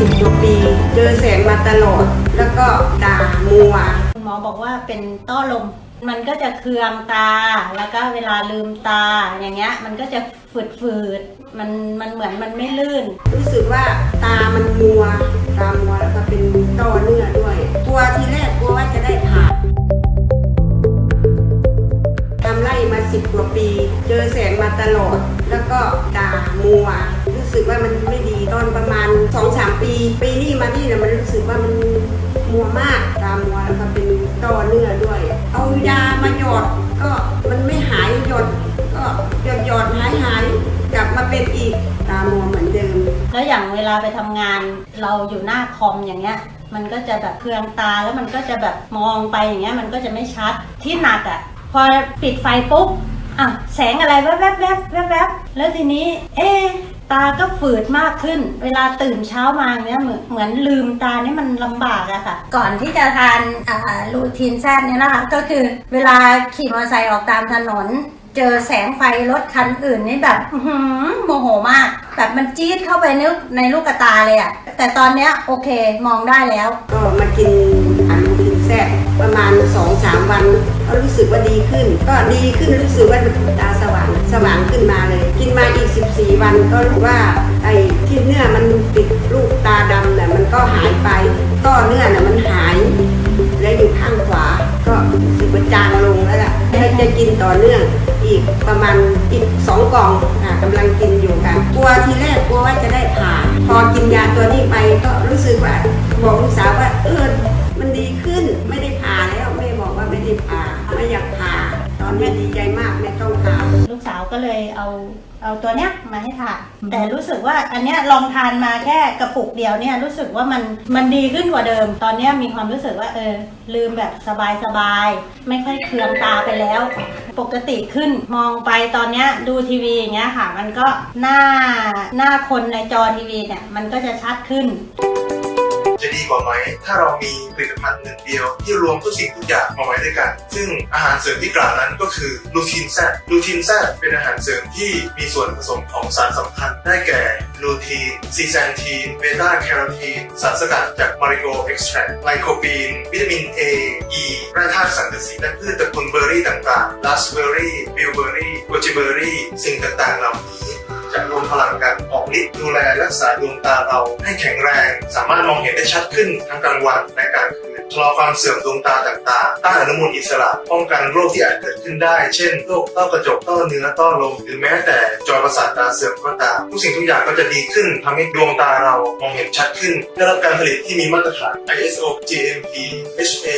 สิบกว่าปี เจอแสงมาตลอด แล้วก็ตามัว คุณหมอบอกว่าเป็นต้อลม มันก็จะเคืองตา แล้วก็เวลาลืมตาอย่างเงี้ย มันก็จะฝืดฝืดๆมันมันเหมือนมันไม่ลื่น รู้สึกว่าตามันมัว ตามัวแล้วก็เป็นต้อเนื้อด้วยกลัวทีแรกกลัวว่าจะได้ผ่าทำไร่มาสิบกว่าปี เจอแสงมา ตลอด แล้วก็ตามัว รู้สึกว่ามันไม่ดีตอนประมาณสองสามปี ปีนี้มานี่เนี่ยมันรู้สึกว่ามันมัวมากตามัวแล้วก็เป็นต้อเนื้อด้วย เอายามาหยอดก็มันไม่หายหยดก็หยดหยอดหายหายกลับมาเป็นอีกตามัวเหมือนเดิมแล้วอย่างเวลาไปทำงานเราอยู่หน้าคอมอย่างเงี้ยมันก็จะแบบเคืองตาแล้วมันก็จะแบบมองไปอย่างเงี้ยมันก็จะไม่ชัดที่หนักอะ่ะพอปิดไฟปุ๊บ อะแสงอะไรแวบแวบแวบแวบแวบแล้วทีนี้ เอ๊ตาก็ฝืดมากขึ้น เวลาตื่นเช้ามาเนี้ยเหมือนเหมือนลืมตานี่มันลำบากอะค่ะ ก่อนที่จะทานอ่าลูทีนแซดเนี่ยนะคะ ก็คือเวลาขี่มอเตอร์ไซค์ออกตามถนน เจอแสงไฟรถคันอื่นนี่แบบโมโหมาก แบบมันจี๊ดเข้าไปนึกในลูกตาเลยอะแต่ตอนเนี้ยโอเคมองได้แล้ว ก็มากินอันกินแซ่บประมาณ2อสามวัน รู้สึกว่าดีขึ้น ก็ดีขึ้นรู้สึกว่าตาสว่างสว่างขึ้นมาเลย กินมาอีก 14 วันก็รู้ว่าไอ้ที่เนื้อมันติดลูกตาดำเนี่ยมันก็หายไปก็เนื้อเนี่ยมันหายและอยู่ข้างขวา ก็รู้สึกว่าจางลงแล้วล่ะแล้จะกินต่อเนื่องอีกประมาณอีกสองกล่องอะกำลังกินอยู่ค่ะกลัวทีแรกกลัวว่าจะได้ผ่าพอกินยาตัวนี้ไปก็รู้สึกว่าบอกลูกสาวว่าเออ ก็เลยเอาเอาตัวเนี้ยมาให้ทานแต่รู้สึกว่าอันเนี้ยลองทานมาแค่กระปุกเดียวเนี่ยรู้สึกว่ามันมันดีขึ้นกว่าเดิม ตอนเนี้ยมีความรู้สึกว่าเออลืมแบบสบายสบายไม่ค่อยเคืองตาไปแล้ว ปกติขึ้นมองไปตอนเนี้ยดูทีวีอย่างเงี้ยค่ะ มันก็หน้าหน้าคนในจอทีวีเนี่ยมันก็จะชัดขึ้น จะดีกว่าไหม ถ้าเรามีผลิตภัณฑ์หนึ่งเดียว ที่รวมทุกสิ่งทุกอย่างมาไว้ด้วยกัน ซึ่งอาหารเสริมที่กล่าวนั้นก็คือลูทีนแซดลูทีนแซดเป็นอาหารเสริมที่มีส่วนผสมของสารสำคัญ ได้แก่ลูทีนซีแซนทีนเบต้าแคโรทีนสารสกัดจากมาริโกเอ็กซ์แทรไลโคปีน วิตามิน A E แร่ธาตุสังกะสีและพืชตระกูลเบอร์รี่ต่างๆ ราสเบอร์รี่บิลเบอร์รี่โกจิเบอร์รี่สิ่งต่างๆเหล่านี้ ฤทธิ์ดูแลรักษาดวงตาเราให้แข็งแรง สามารถมองเห็นได้ชัดขึ้นทั้งกลางวันและกลางคืนชะลอความเสื่อมดวงตาต่างๆ ต้านอนุมูลอิสระป้องกันโรคที่อาจเกิดขึ้นได้ เช่นโรคต้อกระจกต้อเนื้อต้อลมหรือแม้แต่จอประสาทตาเสื่อมก็ตามทุกสิ่งทุกอย่างก็จะดีขึ้นทำให้ดวงตาเรามองเห็นชัดขึ้นได้รับการผลิตที่มีมาตรฐาน ISO GMP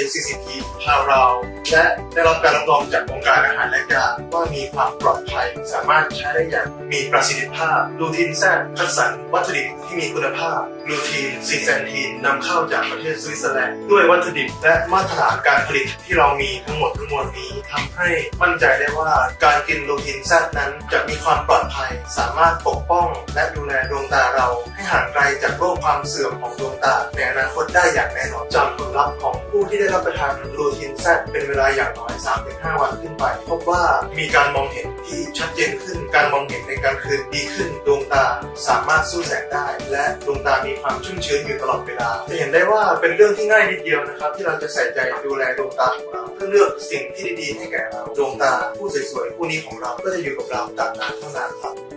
HACCP ฮาเรา และได้รับการรับรองจากองค์การอาหารและยาว่ามีความปลอดภัย สามารถใช้ได้อย่างมีประสิทธิภาพ ลูทีนแซดคัดสรรวัตถุดิบที่มีคุณภาพ ลูทีนซีแซนทีนนำเข้าจากประเทศสวิตเซอร์แลนด์ด้วยวัตถุดิบและมาตรฐานการผลิตที่เรามีทั้งหมดทั้งมวลนี้ทำให้มั่นใจได้ว่าการกินลูทีนแซดนั้นจะมีความปลอดภัย สามารถปกป้องและดูแลดวงตาเรา ห่างไกลจากโรคความเสื่อมของดวงตาในอนาคตได้อย่างแน่นอนจากผลลัพธ์ของผู้ที่ได้รับประทานลูทีนแซดเป็นเวลาอย่างน้อย 3-5 วันขึ้นไป พบว่ามีการมองเห็นที่ชัดเจนขึ้นการมองเห็นในกลางคืนดีขึ้นดวงตาสามารถสู้แสงได้ และดวงตามีความชุ่มชื้นอยู่ตลอดเวลาจะเห็นได้ว่าเป็นเรื่องที่ง่ายนิดเดียวนะครับ ที่เราจะใส่ใจดูแลดวงตาของเราเพื่อเลือกสิ่งที่ดีๆให้แก่เราดวงตาผู้สวยๆผู้นี้ของเราก็จะอยู่กับเราตราบนานเท่านานครับ